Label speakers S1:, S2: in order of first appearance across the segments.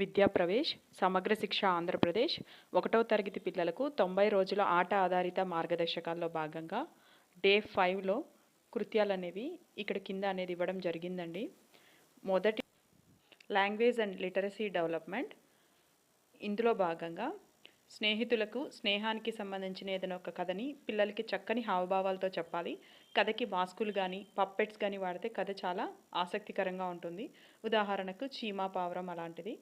S1: విద్యాప్రవేశ్ సమగ్ర శిక్ష ఆంధ్రప్రదేశ్ ఒకటవ తరగతి పిల్లలకు తొంభై రోజుల ఆట ఆధారిత మార్గదర్శకాల్లో భాగంగా డే ఫైవ్లో కృత్యాలు అనేవి ఇక్కడ కింద అనేది ఇవ్వడం జరిగిందండి. మొదటి లాంగ్వేజ్ అండ్ లిటరసీ డెవలప్మెంట్. ఇందులో భాగంగా స్నేహితులకు స్నేహానికి సంబంధించిన ఏదైనా ఒక కథని పిల్లలకి చక్కని హావభావాలతో చెప్పాలి. కథకి మాస్కులు కానీ పప్పెట్స్ కానీ వాడితే కథ చాలా ఆసక్తికరంగా ఉంటుంది. ఉదాహరణకు చీమా పావురం అలాంటిది.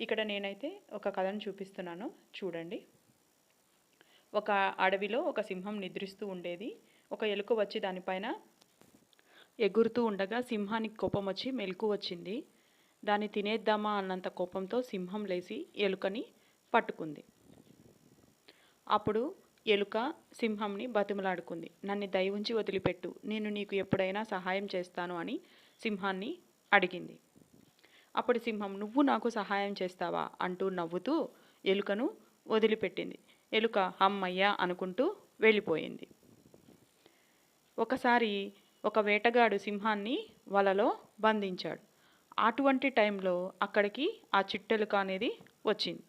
S1: ఇక్కడ నేనైతే ఒక కథను చూపిస్తున్నాను. చూడండి. ఒక అడవిలో ఒక సింహం నిద్రిస్తూ ఉండేది. ఒక ఎలుక వచ్చి దానిపైన ఎగురుతూ ఉండగా సింహానికి కోపం వచ్చి మెలకు వచ్చింది. దాన్ని తినేద్దామా అన్నంత కోపంతో సింహం లేచి ఎలుకని పట్టుకుంది. అప్పుడు ఎలుక సింహంని బతిమలాడుకుంది. నన్ను దయ ఉంచి వదిలిపెట్టు. నేను నీకు ఎప్పుడైనా సహాయం చేస్తాను అని సింహాన్ని అడిగింది. అప్పుడు సింహం నువ్వు నాకు సహాయం చేస్తావా? అంటూ నవ్వుతూ ఎలుకను వదిలిపెట్టింది. ఎలుక హమ్మయ్య అనుకుంటూ వెళ్ళిపోయింది. ఒకసారి ఒక వేటగాడు సింహాన్ని వలలో బంధించాడు. అటువంటి టైంలో అక్కడికి ఆ చిట్టెలుక అనేది వచ్చింది.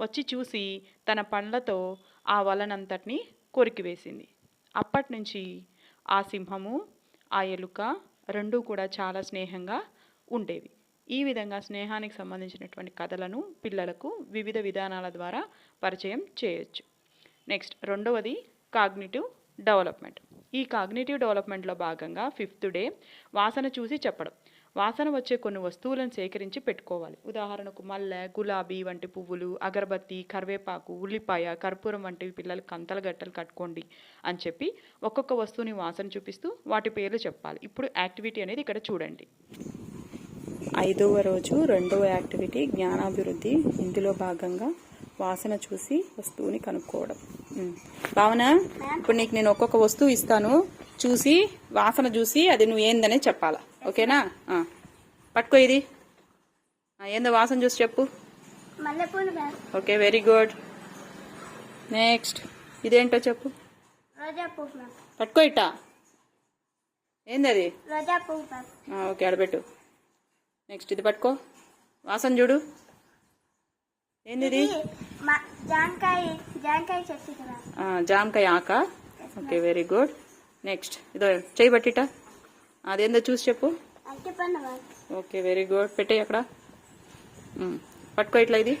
S1: వచ్చి చూసి తన పండ్లతో ఆ వలనంతటిని కొరికివేసింది. అప్పటి నుంచి ఆ సింహము ఆ ఎలుక రెండూ కూడా చాలా స్నేహంగా ఉండేవి. ఈ విధంగా స్నేహానికి సంబంధించినటువంటి కథలను పిల్లలకు వివిధ విధానాల ద్వారా పరిచయం చేయొచ్చు. నెక్స్ట్ రెండవది కాగ్నిటివ్ డెవలప్మెంట్ ఈ కాగ్నిటివ్ డెవలప్మెంట్లో భాగంగా ఫిఫ్త్ డే వాసన చూసి చెప్పడం. వాసన వచ్చే కొన్ని వస్తువులను సేకరించి పెట్టుకోవాలి. ఉదాహరణకు మల్లె గులాబీ వంటి పువ్వులు అగరబత్తి కరివేపాకు ఉల్లిపాయ కర్పూరం వంటివి పిల్లలు కంతల గట్టలు కట్టుకోండి అని చెప్పి ఒక్కొక్క వస్తువుని వాసన చూపిస్తూ వాటి పేర్లు చెప్పాలి. ఇప్పుడు యాక్టివిటీ అనేది ఇక్కడ చూడండి. ఐదవ రోజు రెండవ యాక్టివిటీ జ్ఞానాభివృద్ధి. ఇందులో భాగంగా వాసన చూసి వస్తువుని కనుక్కోవడం. భావన ఇప్పుడు నీకు నేను ఒక్కొక్క వస్తువు ఇస్తాను. చూసి వాసన చూసి అది నువ్వు ఏందనే చెప్పాలా? ఓకేనా. పట్టుకో ఇది. ఏందో వాసన చూసి చెప్పు. Okay very good. నెక్స్ట్ ఇదేంటో చెప్పు. పట్టుకో ఇట్టా. ఏంది అది
S2: రోజా పువ్వు మ్యామ్
S1: ఆ, ఓకే ఆడబెట్టు నెక్స్ట్ ఇది పట్టుకో. వాసన చూడు. ఏంది జామకాయ ఆక. Okay very good. నెక్స్ట్ ఇదో చేయి పట్టిట. అదేందో చూసి చెప్పు. Okay very good. పెట్టేయి అక్కడ. పట్టుకో ఇట్లా ఇది.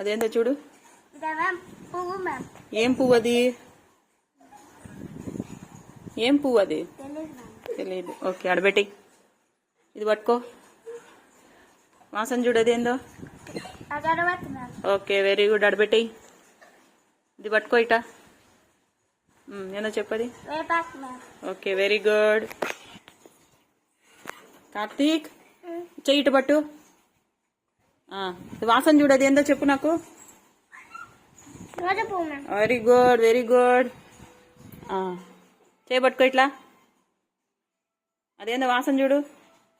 S1: అదేందో చూడు. ఏం పువ్వు అది? ఏం పువ్వు అది?
S2: తెలియదు
S1: ఓకే ఆడబెట్టి ఇది పట్టుకో. వాసన
S2: చూడదేందో
S1: ఓకే వెరీ గుడ్. అడబెట్టి ఇది పట్టుకో ఇట. ఉమ్, ఏందో చెప్పది? Okay very good. కార్తీక్ చెయ్యి ఇటు పట్టు. వాసన చూడదు ఏందో చెప్పు నాకు. Very good very good. చేపట్టుకో పట్టుకో ఇట్లా. అదేందో వాసన చూడు.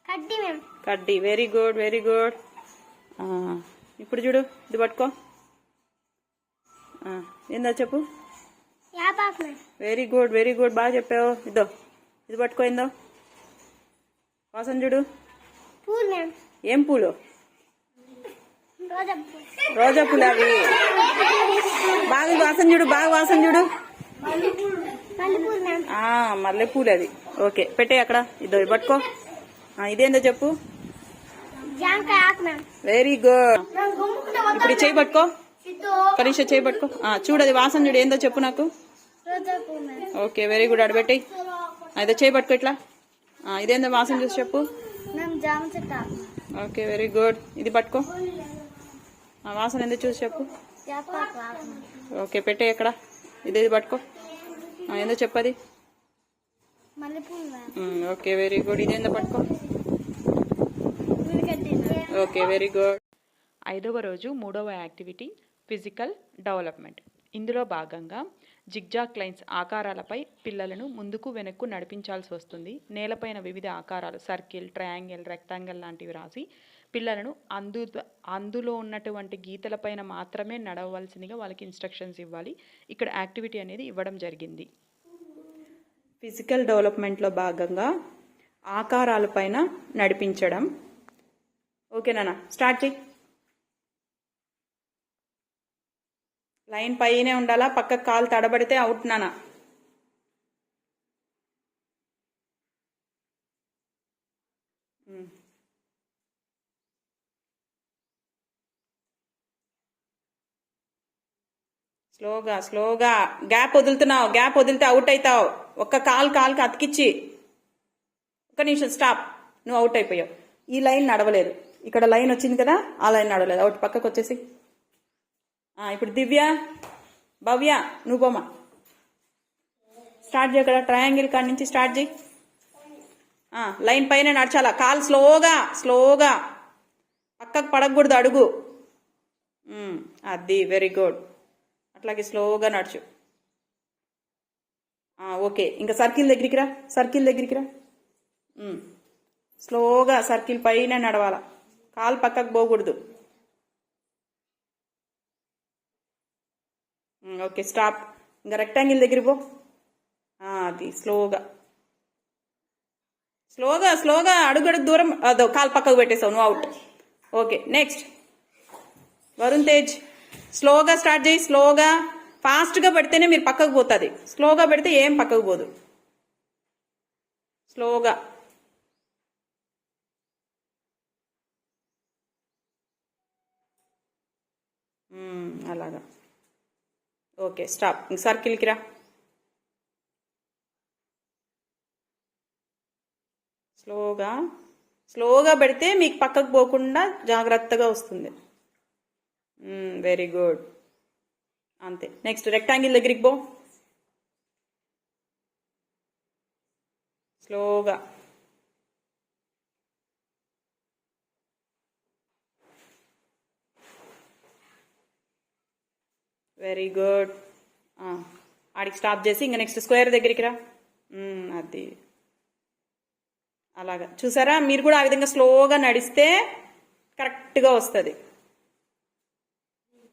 S2: కడ్డీ మ్యామ్.
S1: కడ్డీ. వెరీ గుడ్ వెరీ గుడ్ ఇప్పుడు చూడు ఇది పట్టుకో. ఏందో చెప్పు. వెరీ గుడ్ వెరీ గుడ్ బాగా చెప్పావు. ఇదో ఇది పట్టుకో ఏందో. వాసన చూడు. ఏం పూలు?
S2: రోజా
S1: పూలు. అవి. బాగా వాసన చూడు బాగా వాసన చూడు.
S2: మల్లెపూలు.
S1: అది. ఓకే పెట్టే అక్కడ. ఇదో ఇది పట్టుకో. ఇదేందో చెప్పు. వెరీ గుడ్ ఇప్పుడు చేయి పట్టుకో. కనీష చేయి పట్టుకో. ఆ, చూడు అది వాసన చూడు ఏందో చెప్పు నాకు. ఓకే వెరీ గుడ్ అడబెట్టి అయితే చేయి పట్టుకో ఇట్లా. ఇదేందో వాసన చూసి చెప్పు. ఓకే వెరీ గుడ్ ఇది పట్టుకో. వాసన ఏందో చూసి చెప్పు. ఓకే పెట్టే ఎక్కడ. ఇదేది పట్టుకో. ఆ, ఏందో చెప్పది ఓకే వెరీ గుడ్ ఇదేందో పట్టుకో. ఓకే వెరీ గుడ్ ఐదవ రోజు మూడవ యాక్టివిటీ ఫిజికల్ డెవలప్మెంట్. ఇందులో భాగంగా జిగ్జాక్ లైన్స్ ఆకారాలపై పిల్లలను ముందుకు వెనక్కు నడిపించాల్సి వస్తుంది. నేలపైన వివిధ ఆకారాలు సర్కిల్ ట్రయాంగిల్ రెక్టాంగిల్ లాంటివి రాసి పిల్లలను అందు అందులో ఉన్నటువంటి గీతలపైన మాత్రమే నడవలసిందిగా వాళ్ళకి ఇన్స్ట్రక్షన్స్ ఇవ్వాలి. ఇక్కడ యాక్టివిటీ అనేది ఇవ్వడం జరిగింది. ఫిజికల్ డెవలప్మెంట్లో భాగంగా ఆకారాలపైన నడిపించడం
S3: ఓకేనా స్టార్ట్ చేయి. లైన్ పైనే ఉండాలా? పక్క కాలు తడబడితే అవుట్ నానా స్లోగా స్లోగా. గ్యాప్ వదులుతున్నావు గ్యాప్ వదిలితే అవుట్ అవుతావు ఒక్క కాలు కాలుకి అతికిచ్చి. ఒక్క నిమిషం స్టాప్. నువ్వు అవుట్ అయిపోయావు. ఈ లైన్ నడవలేదు. ఇక్కడ లైన్ వచ్చింది కదా ఆ లైన్ నడవలేదు. ఒకటి పక్కకు వచ్చేసి. ఇప్పుడు దివ్య భవ్య నువ్వు బొమ్మ స్టార్ట్ చేయ కదా ట్రయాంగిల్ కాడి నుంచి స్టార్ట్ చేయి. లైన్ పైన నడచాలా? కాలు స్లోగా స్లోగా. పక్కకు పడకూడదు అడుగు. అది వెరీ గుడ్ అట్లాగే స్లోగా నడుచు. ఓకే. ఇంకా సర్కిల్ దగ్గరికి రా సర్కిల్ దగ్గరికి రా. స్లోగా సర్కిల్ పైన నడవాలా? కాలు పక్కకు పోకూడదు. Okay stop. ఇంకా రెక్టాంగిల్ దగ్గర పో. అది స్లోగా. స్లోగా స్లోగా అడుగు అడుగు దూరం అదో కాలు పక్కకు పెట్టేసావు నువ్వు out okay next Varun Tej స్లోగా స్టార్ట్ చేయి స్లోగా. ఫాస్ట్గా పెడితేనే మీరు పక్కకు పోతుంది. స్లోగా పెడితే ఏం పక్కకు పోదు. స్లోగా. అలాగా. Okay stop. ఇంక సర్కిల్కి రా. స్లోగా. స్లోగా పెడితే మీకు పక్కకు పోకుండా జాగ్రత్తగా వస్తుంది. Very good. అంతే. నెక్స్ట్ రెక్టాంగిల్ దగ్గరికి పో. స్లోగా. Very good. ఆడికి స్టాప్ చేసి ఇంకా నెక్స్ట్ స్క్వేర్ దగ్గరికి రా. అది. అలాగా. చూసారా? మీరు కూడా ఆ విధంగా స్లోగా నడిస్తే కరెక్ట్గా వస్తుంది.